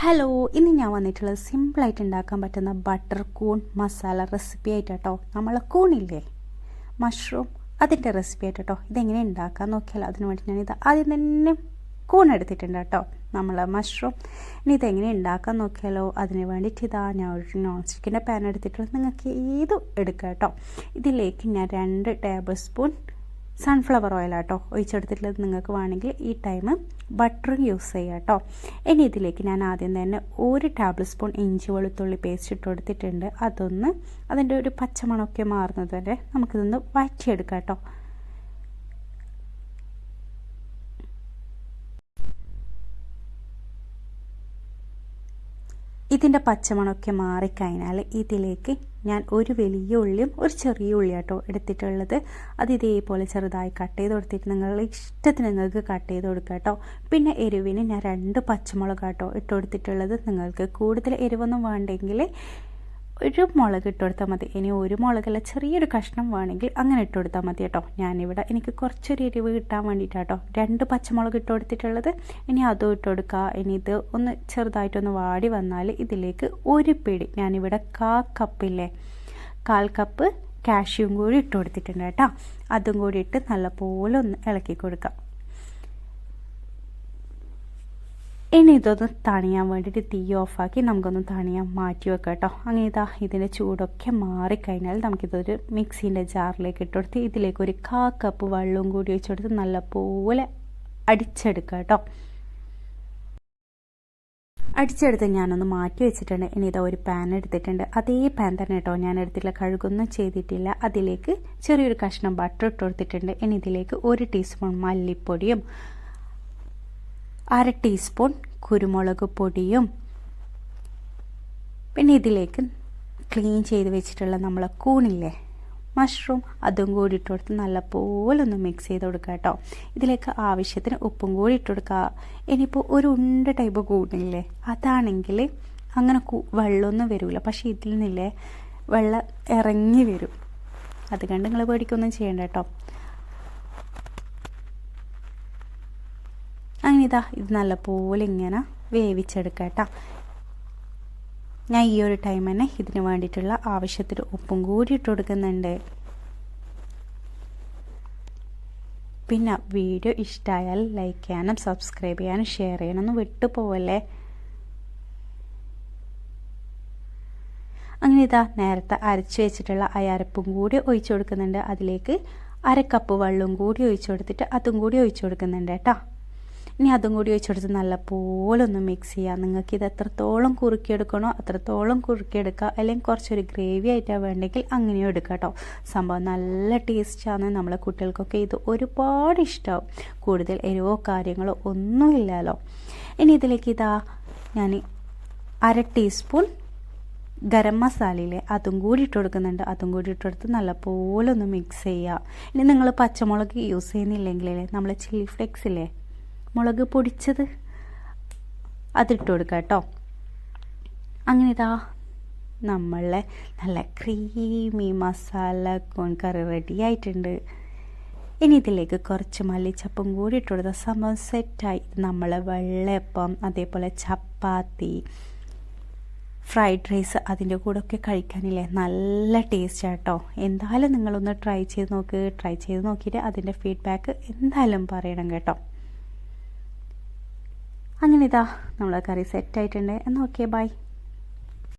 Hello ഇന്ന് ഞാൻ വന്നിട്ടുള്ളത് സിമ്പിളായിട്ട് ഉണ്ടാക്കാൻ പറ്റുന്ന ബട്ടർ കൂൺ മസാല റെസിപ്പി ആയിട്ട് കേട്ടോ നമ്മളെ കൂണില്ലേ മഷ്റൂം അതിന്റെ റെസിപ്പി ആയിട്ട് കേട്ടോ ഇതെങ്ങനെ ഉണ്ടാക്കാൻ നോക്കിയാൽ അതിന് വേണ്ടി ഞാൻ ആദ്യം തന്നെ കൂൺ എടുത്തിട്ടുണ്ട് കേട്ടോ. നമ്മൾ മഷ്റൂം ഇനി ഇതെങ്ങനെ ഉണ്ടാക്കാൻ നോക്കിയാലോ അതിന് വേണ്ടിയിട്ട് ഇതാ ഞാൻ ഒരു നോൺ സ്റ്റിക്കിന്റെ പാൻ എടുത്തിട്ടുള്ളത്. നിങ്ങൾക്ക് ഏതും എടുക്കാം കേട്ടോ? ഇതിലേക്ക് ഞാൻ രണ്ട് ടേബിൾ സ്പൂൺ സൺഫ്ലവർ ഓയിലാട്ടോ ഒഴിച്ചെടുത്തിട്ടുള്ളത് നിങ്ങൾക്ക് വേണമെങ്കിൽ ഈ ടൈം ബട്ടറും യൂസ് ചെയ്യാം കേട്ടോ ഇനി ഇതിലേക്ക് ഞാൻ ആദ്യം തന്നെ ഒരു ടേബിൾ സ്പൂൺ ഇഞ്ചി വെളുത്തുള്ളി പേസ്റ്റ് ഇട്ട് കൊടുത്തിട്ടുണ്ട്. അതൊന്ന് അതിന്റെ ഒരു പച്ചമണമൊക്കെ മാറുന്നത് വരെ നമുക്കിതൊന്ന് വഴറ്റിയെടുക്കാം കേട്ടോ ഇതിന്റെ പച്ചമണമൊക്കെ മാറിക്കഴിഞ്ഞാൽ ഇതിലേക്ക് ഞാൻ ഒരു വലിയ ഉള്ളിയും ഒരു ചെറിയ ഉള്ളി കേട്ടോ എടുത്തിട്ടുള്ളത്. അത് ഇതേപോലെ ചെറുതായി കട്ട് ചെയ്ത് കൊടുത്തിട്ട് നിങ്ങളുടെ ഇഷ്ടത്തിന് നിങ്ങൾക്ക് കട്ട് ചെയ്ത് കൊടുക്കുക കേട്ടോ. പിന്നെ എരിവിന് ഞാൻ രണ്ട് പച്ചമുളക് കേട്ടോ ഇട്ട് കൊടുത്തിട്ടുള്ളത്. നിങ്ങൾക്ക് കൂടുതൽ എരിവൊന്നും വേണ്ടെങ്കിൽ ഒരു മുളക് ഇട്ട് കൊടുത്താൽ മതി. ഇനി ഒരു മുളകല്ല ചെറിയൊരു കഷ്ണം വേണമെങ്കിൽ അങ്ങനെ ഇട്ട് കൊടുത്താൽ മതി കേട്ടോ. ഞാനിവിടെ എനിക്ക് കുറച്ചൊരു എരിവ് കിട്ടാൻ വേണ്ടിയിട്ടാട്ടോ രണ്ട് പച്ചമുളക് ഇട്ട് കൊടുത്തിട്ടുള്ളത്. ഇനി അതും ഇട്ട് കൊടുക്കുക ഇനി ഇത് ഒന്ന് ചെറുതായിട്ടൊന്ന് വാടി വന്നാൽ ഇതിലേക്ക് ഒരു പിടി. ഞാനിവിടെ കാ കപ്പില്ലേ കാൽ കപ്പ് കാഷ്യൂം കൂടി ഇട്ട് കൊടുത്തിട്ടുണ്ട് കേട്ടോ. അതും കൂടി ഇട്ട് നല്ലപോലെ ഒന്ന് ഇളക്കി കൊടുക്കാം. ഇനി ഇതൊന്ന് തണിയാൻ വേണ്ടിയിട്ട് തീ ഓഫാക്കി നമുക്കൊന്ന് തണിയാൻ മാറ്റി വെക്കാം കേട്ടോ. അങ്ങനെ ഇതാ ഇതിന്റെ ചൂടൊക്കെ മാറിക്കഴിഞ്ഞാൽ നമുക്കിതൊരു മിക്സീന്റെ ജാറിലേക്ക് ഇട്ട് കൊടുത്ത് ഇതിലേക്ക് ഒരു കാ കപ്പ് വെള്ളവും കൂടി ഒഴിച്ച് കൊടുത്ത് നല്ലപോലെ അടിച്ചെടുക്കുക കേട്ടോ. അടിച്ചെടുത്ത് ഞാനൊന്ന് മാറ്റി വെച്ചിട്ടുണ്ട്. ഇനി ഇതാ ഒരു പാൻ എടുത്തിട്ടുണ്ട്. അതേ പാൻ തന്നെ കേട്ടോ ഞാൻ എടുത്തില്ല കഴുകൊന്നും ചെയ്തിട്ടില്ല. അതിലേക്ക് ചെറിയൊരു കഷ്ണം ബട്ടർ ഇട്ട് കൊടുത്തിട്ടുണ്ട്. ഇനി ഇതിലേക്ക് ഒരു ടീസ്പൂൺ മല്ലിപ്പൊടിയും അര ടീസ്പൂൺ കുരുമുളക് പൊടിയും. പിന്നെ ഇതിലേക്ക് ക്ലീൻ ചെയ്ത് വെച്ചിട്ടുള്ള നമ്മളെ കൂണില്ലേ മഷ്റൂം അതും കൂടി ഇട്ട് കൊടുത്ത് നല്ലപോലെ ഒന്ന് മിക്സ് ചെയ്ത് കൊടുക്കുക കേട്ടോ. ഇതിലേക്ക് ആവശ്യത്തിന് ഉപ്പും കൂടി ഇട്ട് കൊടുക്കുക. ഇനിയിപ്പോൾ ഒരു ഉണ്ട ടൈപ്പ് കൂണില്ലേ അതാണെങ്കിൽ അങ്ങനെ വെള്ളമൊന്നും വരില്ല പക്ഷേ ഇതിൽ നിന്നില്ലേ വെള്ളം ഇറങ്ങി വരും. അത് കണ്ട് നിങ്ങൾ പേടിക്കൊന്നും ചെയ്യണ്ട കേട്ടോ. ഇതാ ഇത് നല്ലപോലെ ഇങ്ങനെ വേവിച്ചെടുക്കുക കേട്ടോ ഞാൻ ഈ ഒരു ടൈം തന്നെ ഇതിന് വേണ്ടിയിട്ടുള്ള ആവശ്യത്തിന് ഉപ്പും കൂടി ഇട്ട് കൊടുക്കുന്നുണ്ട്. പിന്നെ വീഡിയോ ഇഷ്ടമായാൽ ലൈക്ക് ചെയ്യാനും സബ്സ്ക്രൈബ് ചെയ്യാനും ഷെയർ ചെയ്യാനൊന്നും വിട്ടുപോവല്ലേ? അങ്ങനെ ഇതാ നേരത്തെ അരച്ച് വെച്ചിട്ടുള്ള അരപ്പും കൂടി ഒഴിച്ചു കൊടുക്കുന്നുണ്ട്. അതിലേക്ക് അര കപ്പ് വെള്ളവും കൂടി ഒഴിച്ചു കൊടുത്തിട്ട് അതും കൂടി ഒഴിച്ചു കൊടുക്കുന്നുണ്ട് കേട്ടോ. ഇനി അതും കൂടി ഒഴിച്ചെടുത്ത് നല്ലപോലെ ഒന്ന് മിക്സ് ചെയ്യാം. നിങ്ങൾക്ക് ഇത് എത്രത്തോളം കുറുക്കിയെടുക്കണോ അത്രത്തോളം കുറുക്കിയെടുക്കുക. അല്ലെങ്കിൽ കുറച്ചൊരു ഗ്രേവി ആയിട്ടാണ് വേണ്ടെങ്കിൽ അങ്ങനെയും എടുക്കുക കേട്ടോ. സംഭവം നല്ല ടേസ്റ്റാണ് നമ്മളെ കുട്ടികൾക്കൊക്കെ ഇത് ഒരുപാട് ഇഷ്ടമാവും കൂടുതൽ എരിവോ കാര്യങ്ങളോ ഒന്നുമില്ലല്ലോ ഇനി ഇതിലേക്ക് ഇതാ ഞാൻ അര ടീസ്പൂൺ ഗരം മസാലയിലെ അതും കൂടി ഇട്ട് കൊടുക്കുന്നുണ്ട്. അതും കൂടി ഇട്ട് കൊടുത്ത് നല്ലപോലെ ഒന്ന് മിക്സ് ചെയ്യുക ഇനി നിങ്ങൾ പച്ചമുളക് യൂസ് ചെയ്യുന്നില്ലെങ്കിൽ നമ്മൾ ചില്ലി ഫ്ലെക്സ് ഇല്ലേ? മുളക് പൊടിച്ചത്. അതിട്ട് കൊടുക്കുക കേട്ടോ. അങ്ങനെ ഇതാ നമ്മളെ നല്ല creamy masala corn curry ready ആയിട്ടുണ്ട്. ഇനി ഇതിലേക്ക് കുറച്ച് മല്ലിച്ചപ്പും കൂടി ഇട്ട് കൊടുത്ത സംഭവം സെറ്റായി നമ്മളെ വെള്ളയപ്പം അതേപോലെ ചപ്പാത്തി ഫ്രൈഡ് റൈസ് അതിന്റെ കൂടെ ഒക്കെ കഴിക്കാനില്ലേ? നല്ല ടേസ്റ്റ് ആട്ടോ എന്തായാലും നിങ്ങളൊന്ന് ട്രൈ ചെയ്ത് നോക്ക്. ട്രൈ ചെയ്ത് നോക്കിയിട്ട് അതിന്റെ ഫീഡ്ബാക്ക് എന്തായാലും പറയണം കേട്ടോ. അങ്ങനെ ഇതാ നമ്മളെ കറി സെറ്റായിട്ടുണ്ട് എന്നാൽ ഓക്കെ ബൈ